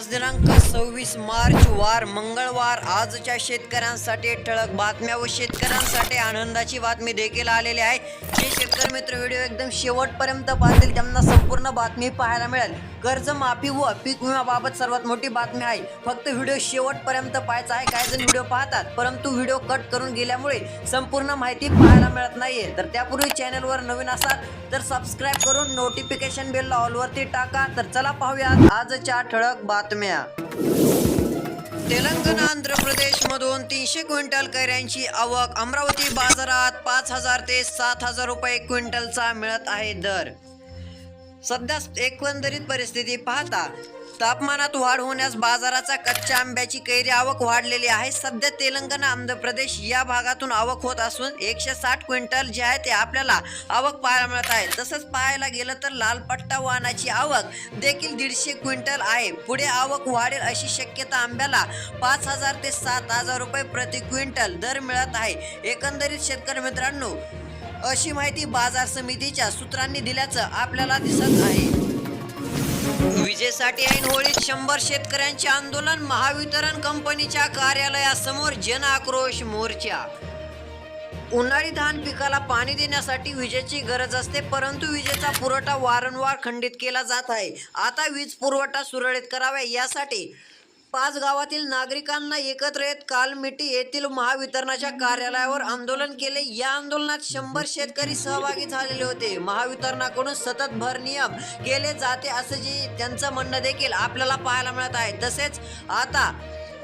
आज दिनांक सव्वीस मार्च वार मंगळवार. आजच्या शेतकऱ्यांसाठी ठळक बातम्या व शेतकऱ्यांसाठी आनंदाची बातमी देखील आलेली आहे. जे शेतकरी मित्र व्हिडिओ एकदम शेवटपर्यंत पाहतील त्यांना संपूर्ण बातमी पाहायला मिळेल. कर्जमाफी व पीक विम्याबाबत सर्वात मोठी बातमी आहे. फक्त व्हिडिओ शेवटपर्यंत पाहायचा आहे. काही जण व्हिडिओ पाहतात परंतु व्हिडिओ कट करून गेल्यामुळे संपूर्ण माहिती पाहायला मिळत नाहीये. तर त्यापूर्वी चॅनलवर नवीन असाल तर सबस्क्राईब करून नोटिफिकेशन बेल ऑलवरती टाका. तर चला पाहूया आजच्या ठळक बातम्या. तेलंगणा आंध्र प्रदेश मधून तीनशे क्विंटल कैऱ्यांची आवक. अमरावती बाजारात पाच हजार ते सात हजार रुपये क्विंटलचा मिळत आहे दर. सध्या एकंदरीत परिस्थिती पाहता तापमानात वाढ होण्यास बाजाराचा कच्च्या आंब्याची कैरी आवक वाढलेली आहे. सध्या तेलंगणा आंध्र प्रदेश या भागातून आवक होत असून एकशे साठ क्विंटल जे आहे ते आपल्याला आवक पाहायला मिळत आहे. तसंच पाहायला गेलं तर लालपट्टा वाहनाची आवक देखील दीडशे क्विंटल आहे. पुढे आवक वाढेल अशी शक्यता आंब्याला पाच हजार ते सात हजार रुपये प्रति क्विंटल दर मिळत आहे. एकंदरीत शेतकरी मित्रांनो अशी माहिती बाजार समितीच्या सूत्रांनी दिल्याचं आपल्याला दिसत आहे. विजेसाठी ऐन होळीत शंभर शेतकऱ्यांचे आंदोलन महावितरण कंपनीच्या कार्यालयासमोर जन आक्रोश मोर्चा. उन्हाळी धान पिकाला पाणी देण्यासाठी विजेची गरज असते परंतु विजेचा पुरवठा वारंवार खंडित केला जात आहे. आता वीज पुरवठा सुरळीत करावा यासाठी पाच गावातील नागरिकांना एकत्र येत कालमिटी येथील महावितरणाच्या कार्यालयावर आंदोलन केले. या आंदोलनात शंभर शेतकरी सहभागी झालेले होते. महावितरणाकडून सतत भर नियम केले जाते असं जे त्यांचं म्हणणं देखील आपल्याला पाहायला मिळत आहे. तसेच आता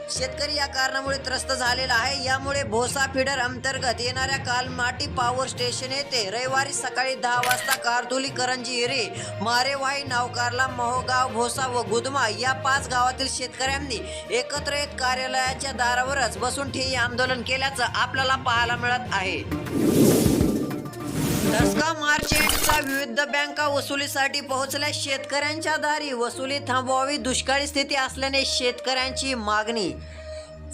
शेतकरी या कारणामुळे त्रस्त झालेला आहे. यामुळे भोसा फिडर अंतर्गत येणाऱ्या कालमाटी पॉवर स्टेशन येथे रविवारी सकाळी दहा वाजता कारतुली करंजी हिरे मारेवाई नावकारला मोहगाव भोसा व गुदमा या पाच गावातील शेतकऱ्यांनी एकत्र येत कार्यालयाच्या दारावरच बसून ठेवी आंदोलन केल्याचं आपल्याला पाहायला मिळत आहे. दसका मार्च एंडचा विविध बँका वसुलीसाठी पोहोचल्या. शेतकऱ्यांच्या दारी वसुली थांबवावी दुष्काळी स्थिती असल्याने शेतकऱ्यांची मागणी.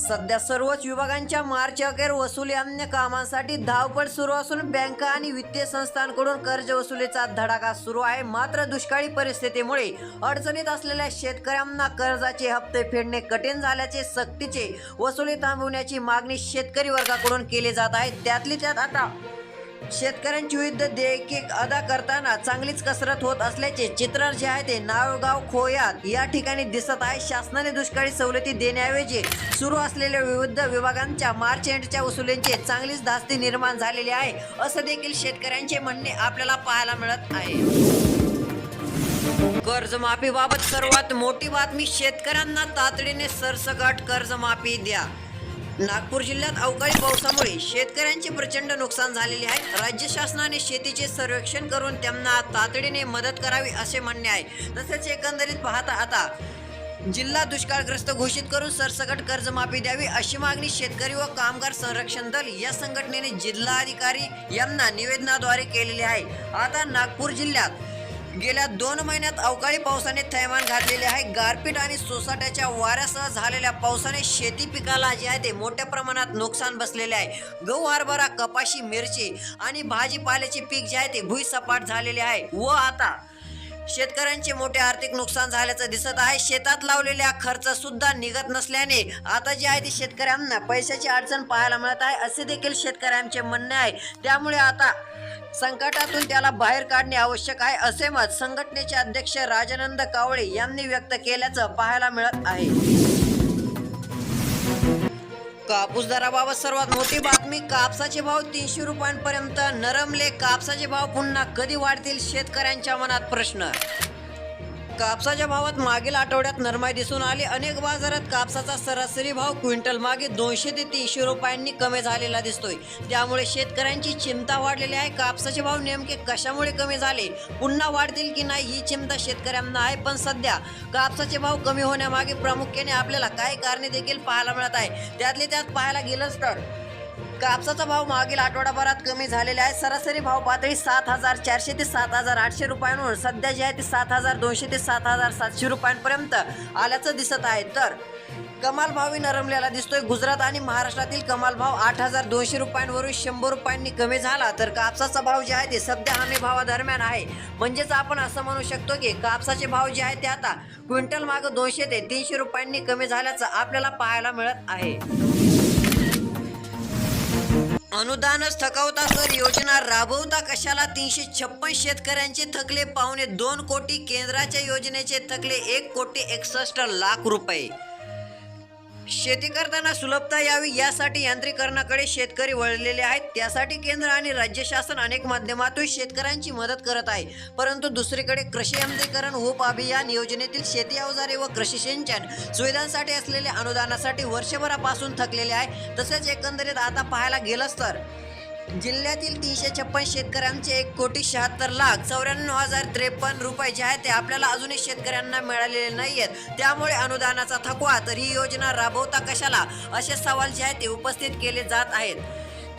सध्या सर्वच विभागांच्या मार्च अखेर वसुली अन्य कामांसाठी धावपळ सुरू असून बँका आणि वित्तीय संस्थांकडून कर्ज वसुलीचा धडाका सुरू आहे. मात्र दुष्काळी परिस्थितीमुळे अडचणीत असलेल्या शेतकऱ्यांना कर्जाचे हप्ते फेडणे कठीण झाल्याचे सक्तीचे वसुली थांबवण्याची मागणी शेतकरी वर्गाकडून केली जात आहे. त्यातली त्यात आता शेतकऱ्यांची विरुद्ध देयके अदा करताना चांगलीच कसरत होत असल्याचे चित्र जे आहे ते नावगाव खोयात. या ठिकाणी दिसत आहे. शासनाने दुष्काळी सवलती देण्याऐवजी सुरू असलेल्या विविध विभागांच्या मार्च एंडच्या वसुलींची चांगलीच धास्ती निर्माण झालेली आहे. असं देखील शेतकऱ्यांचे म्हणणे आपल्याला पाहायला मिळत आहे. कर्जमाफीबाबत सर्वात मोठी बातमी शेतकऱ्यांना तातडीने सरसकट कर्जमाफी द्या. नागपूर जिल्ह्यात अवकाळी पावसामुळे शेतकऱ्यांचे प्रचंड नुकसान झालेले आहे. राज्य शासनाने शेतीचे सर्वेक्षण करून त्यांना तातडीने मदत करावी असे म्हणणे आहे. तसेच एकंदरीत पाहता आता जिल्हा दुष्काळग्रस्त घोषित करून सरसकट कर्जमाफी द्यावी अशी मागणी शेतकरी व कामगार संरक्षण दल या संघटनेने जिल्हाधिकारी यांना निवेदनाद्वारे केलेली आहे. आता नागपूर जिल्ह्यात गेल्या दोन महिन्यात अवकाळी पावसाने थैमान घातलेले आहे. गारपीट आणि सोसाट्याच्या वाऱ्यासह झालेल्या पावसाने शेती पिकाला जे आहे ते मोठ्या प्रमाणात नुकसान बसलेले आहे. गहू हरभरा कपाशी मिरची आणि भाजीपाल्याचे पीक जे आहे ते भुईसपाट झालेले आहे. व आता शेतकऱ्यांचे मोठे आर्थिक नुकसान झाल्याचं दिसत आहे. शेतात लावलेल्या खर्च सुद्धा निघत नसल्याने आता जे आहे ते शेतकऱ्यांना पैशाची अडचण पाहायला मिळत आहे. असे देखील शेतकऱ्यांचे म्हणणे आहे. त्यामुळे आता संकटातून त्याला बाहेर काढणे आवश्यक आहे असे मत संघटनेचे अध्यक्ष राजानंद कावळे यांनी व्यक्त केल्याचं पाहायला मिळत आहे. कापूस दराबाबत सर्वात मोठी बातमी कापसाचे भाव तीनशे रुपयांपर्यंत नरमले. कापसाचे भाव पुन्हा कधी वाढतील शेतकऱ्यांच्या मनात प्रश्न कापसाच्या भावात मागील आठवड्यात नरमाई दिसून आली. अनेक बाजारात कापसाचा सरासरी भाव क्विंटल मागे दोनशे ते तीनशे रुपयांनी कमी झालेला दिसतोय. त्यामुळे शेतकऱ्यांची चिंता वाढलेली आहे. कापसाचे भाव नेमके कशामुळे कमी झाले? पुन्हा वाढतील की नाही ही चिंता शेतकऱ्यांना आहे. पण सध्या कापसाचे भाव कमी होण्यामागे प्रामुख्याने आपल्याला काही कारणे देखील पाहायला मिळत आहे त्यातले त्यात पाहायला गेलंच तर कापसाचा भाव मागील आठवडाभरात कमी झालेला आहे. सरासरी भाव पातळी सात हजार चारशे ते सात हजार आठशे रुपयांवर सध्या जे आहे ते सात हजार दोनशे ते सात हजार सातशे रुपयांपर्यंत आल्याचं दिसत आहे. तर कमाल भावही नरमलेला दिसतोय. गुजरात आणि महाराष्ट्रातील कमाल भाव आठ हजार दोनशे रुपयांवरून शंभर रुपयांनी कमी झाला. तर कापसाचा भाव जे आहे ते सध्या हमी भावादरम्यान आहे. म्हणजेच आपण असं म्हणू शकतो की कापसाचे भाव जे आहे ते आता क्विंटल मागं दोनशे ते तीनशे रुपयांनी कमी झाल्याचं आपल्याला पाहायला मिळत आहे. अनुदानच थकवता तर योजना राबवता कशाला? तीनशे छप्पन शेतकऱ्यांचे थकले पावणे दोन कोटी केंद्राच्या योजनेचे थकले एक कोटी एकसष्ट लाख रुपये. शेती करताना सुलभता यावी यासाठी यांत्रिकरणाकडे शेतकरी वळलेले आहेत. त्यासाठी केंद्र आणि राज्य शासन अनेक माध्यमातून शेतकऱ्यांची मदत करत आहे. परंतु दुसरीकडे कृषी यांत्रिकरण उप अभियान योजनेतील शेती अवजारे व कृषी सिंचन सुविधांसाठी असलेल्या अनुदानासाठी वर्षभरापासून थकलेले आहे. तसेच एकंदरीत आता पाहायला गेलंच तर जिल्ह्यातील तीनशे छप्पन शेतकऱ्यांचे एक कोटी शहात्तर लाख चौऱ्याण्णव हजार त्रेपन्न रुपये जे आहेत ते आपल्याला अजूनही शेतकऱ्यांना मिळालेले नाही आहेत त्यामुळे अनुदानाचा थकवा तर ही योजना राबवता कशाला? असे सवाल जे आहेत ते उपस्थित केले जात आहेत.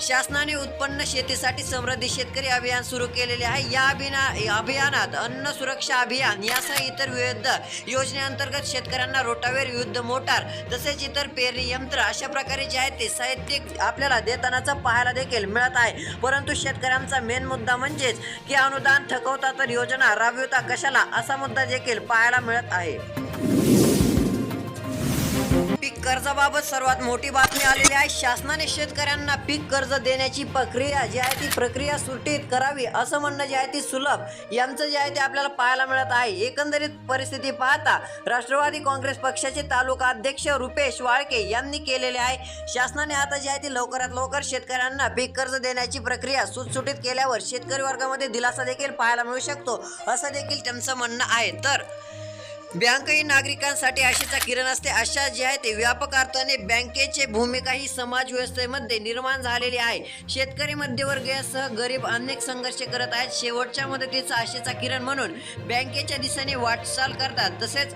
शासनाने उत्पन्न शेतीसाठी समृद्धी शेतकरी अभियान सुरू केलेले आहे. या अभिना अभियानात अन्न सुरक्षा अभियान यासह इतर विविध योजनेअंतर्गत शेतकऱ्यांना रोटावेर युद्ध मोटार तसेच इतर पेरणी यंत्र अशा प्रकारे जे आहे ते साहित्य आपल्याला देतानाचा पाहायला देखील मिळत आहे. परंतु शेतकऱ्यांचा मेन मुद्दा म्हणजेच की अनुदान थकवता तर योजना राबविता कशाला असा मुद्दा देखील पाहायला मिळत आहे. कर्जाबाबत सर्वात मोठी बातमी आलेली आहे. शासनाने शेतकऱ्यांना पीक कर्ज देण्याची प्रक्रिया जी आहे ती प्रक्रिया सुटीत करावी असं म्हणणं जे आहे ती सुलभ. यांचं जे आहे ते आपल्याला पाहायला मिळत आहे. एकंदरीत परिस्थिती पाहता राष्ट्रवादी काँग्रेस पक्षाचे तालुका अध्यक्ष रुपेश वाळके यांनी केलेले आहे. शासनाने आता जे आहे ती लवकरात लवकर शेतकऱ्यांना पीक कर्ज देण्याची प्रक्रिया सुटसुटीत केल्यावर शेतकरी वर्गामध्ये दिलासा देखील पाहायला मिळू शकतो असं देखील त्यांचं म्हणणं आहे. तर बँक ही नागरिकांसाठी आशेचा किरण असते. अशा जे आहे ते व्यापक अर्थाने बँकेचे भूमिका ही समाज व्यवस्थेमध्ये निर्माण झालेली आहे. शेतकरी मध्यवर्गीयसह गरीब अनेक संघर्ष करत आहेत. शेवटच्या मदतीचा आशेचा किरण म्हणून बँकेच्या दिशेने वाटचाल करतात. तसेच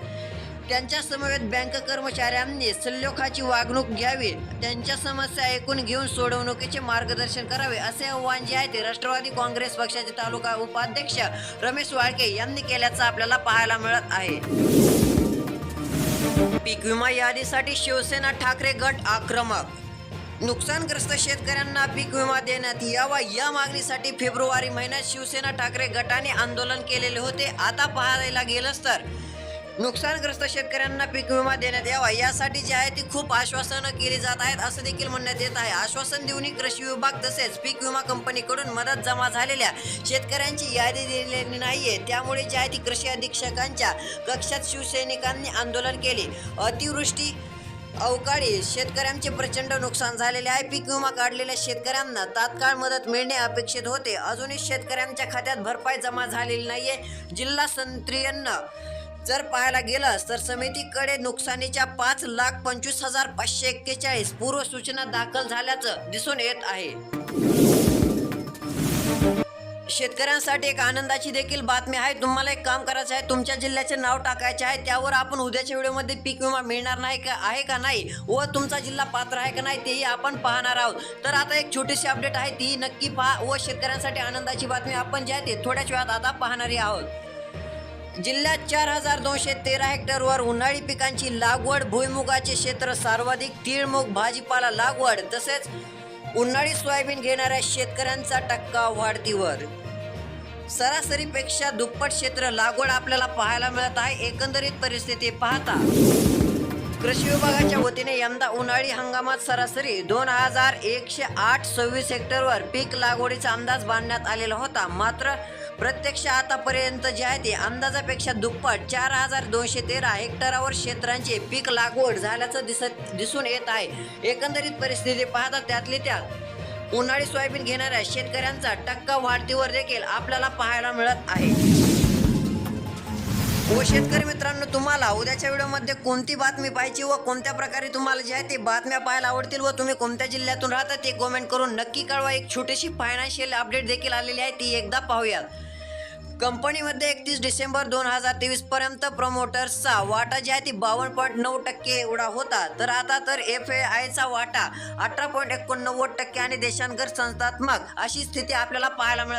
त्यांच्या समवेत बँक कर्मचाऱ्यांनी सल्लोखाची वागणूक घ्यावी त्यांच्या समस्या ऐकून घेऊन सोडवणुकीचे मार्गदर्शन करावे असे आव्हान जे आहे ते राष्ट्रवादी काँग्रेस पक्षाचे तालुका उपाध्यक्ष रमेश वाळके यांनी केल्याचं आपल्याला पाहायला मिळत आहे. पीक विमा यादीसाठी शिवसेना ठाकरे गट आक्रमक. नुकसानग्रस्त शेतकऱ्यांना पीक विमा देण्यात यावा या मागणीसाठी फेब्रुवारी महिन्यात शिवसेना ठाकरे गटाने आंदोलन केलेले होते. आता पाहायला गेलंच तर नुकसानग्रस्त शेतकऱ्यांना पीक विमा देण्यात यावा. यासाठी जे आहे ती खूप आश्वासनं केली जात आहेत असं देखील म्हणण्यात येत आहे. आश्वासन देऊनही कृषी विभाग तसेच पीक विमा कंपनीकडून मदत जमा झालेल्या शेतकऱ्यांची यादी दिलेली नाहीये. त्यामुळे जे आहे ती कृषी अधीक्षकांच्या कक्षात शिवसैनिकांनी आंदोलन केले. अतिवृष्टी अवकाळी शेतकऱ्यांचे प्रचंड नुकसान झालेले आहे. पीक विमा काढलेल्या शेतकऱ्यांना तात्काळ मदत मिळणे अपेक्षित होते. अजूनही शेतकऱ्यांच्या खात्यात भरपाई जमा झालेली नाहीये. जिल्हा संत्रियन्न जर पाहायला गेलंस तर समितीकडे नुकसानीच्या पाच लाख पंचवीस हजार पाचशे एक्केचाळीस पूर्व सूचना दाखल झाल्याचं दिसून येत आहे. शेतकऱ्यांसाठी एक आनंदाची देखील बातमी आहे. तुम्हाला एक काम करायचं आहे. तुमच्या जिल्ह्याचे नाव टाकायचे आहे. त्यावर आपण उद्याच्या व्हिडिओमध्ये पीक विमा मिळणार नाही का आहे का नाही व तुमचा जिल्हा पात्र आहे का नाही तेही आपण पाहणार आहोत. तर आता एक छोटीशी अपडेट आहे. ती नक्की पहा व शेतकऱ्यांसाठी आनंदाची बातमी आपण जी आहे ते थोड्याच वेळात आता पाहणारी आहोत. जिल्ह्यात चार हजार दोनशे तेरा हेक्टरवर उन्हाळी पिकांची लागवड भुईमुगाचे क्षेत्र सर्वाधिक तीळमूग भाजीपाला लागवड तसेच उन्हाळी सोयाबीन घेणाऱ्या शेतकऱ्यांचा टक्का वाढतीवर. सरासरीपेक्षा दुप्पट क्षेत्र लागवड आपल्याला पाहायला मिळत आहे. एकंदरीत परिस्थिती पाहता कृषी विभागाच्या वतीने यंदा उन्हाळी हंगामात सरासरी दोन हजार एकशे आठ सव्वीस हेक्टरवर पीक लागवडीचा अंदाज बांधण्यात आलेला होता. मात्र प्रत्यक्ष आतापर्यंत जे आहे ते अंदाजापेक्षा दुप्पट चार हजार दोनशे तेरा हेक्टरावर क्षेत्रांचे पीक लागवड झाल्याचं दिसत दिसून येत आहे. एकंदरीत परिस्थिती पाहता त्यातली त्यात उन्हाळी सोयाबीन घेणाऱ्या शेतकऱ्यांचा टक्का वाढतीवर देखील आपल्याला पाहायला मिळत आहे. व शेतकरी मित्रांनो तुम्हाला उद्याच्या व्हिडिओमध्ये कोणती बातमी पाहिजे व कोणत्या प्रकारे तुम्हाला जे आहे ते बातम्या पाहायला आवडतील व तुम्ही कोणत्या जिल्ह्यातून राहता ते कमेंट करून नक्की कळवा. एक छोटीशी फायनान्शियल अपडेट देखील आलेली आहे ती एकदा पाहूयात. कंपनीमध्ये एकतीस डिसेंबर दोन हजार तेवीस पर्यंत प्रमोटर्सचा वाटा जी आहे ती बावन्न पॉईंट नऊ टक्के एवढा होता. तर आता तर एफ ए आयचा वाटा अठरा पॉईंट एकोणनव्वद टक्के आणि देशांतर संस्थात्मक अशी स्थिती आपल्याला पाहायला मिळत.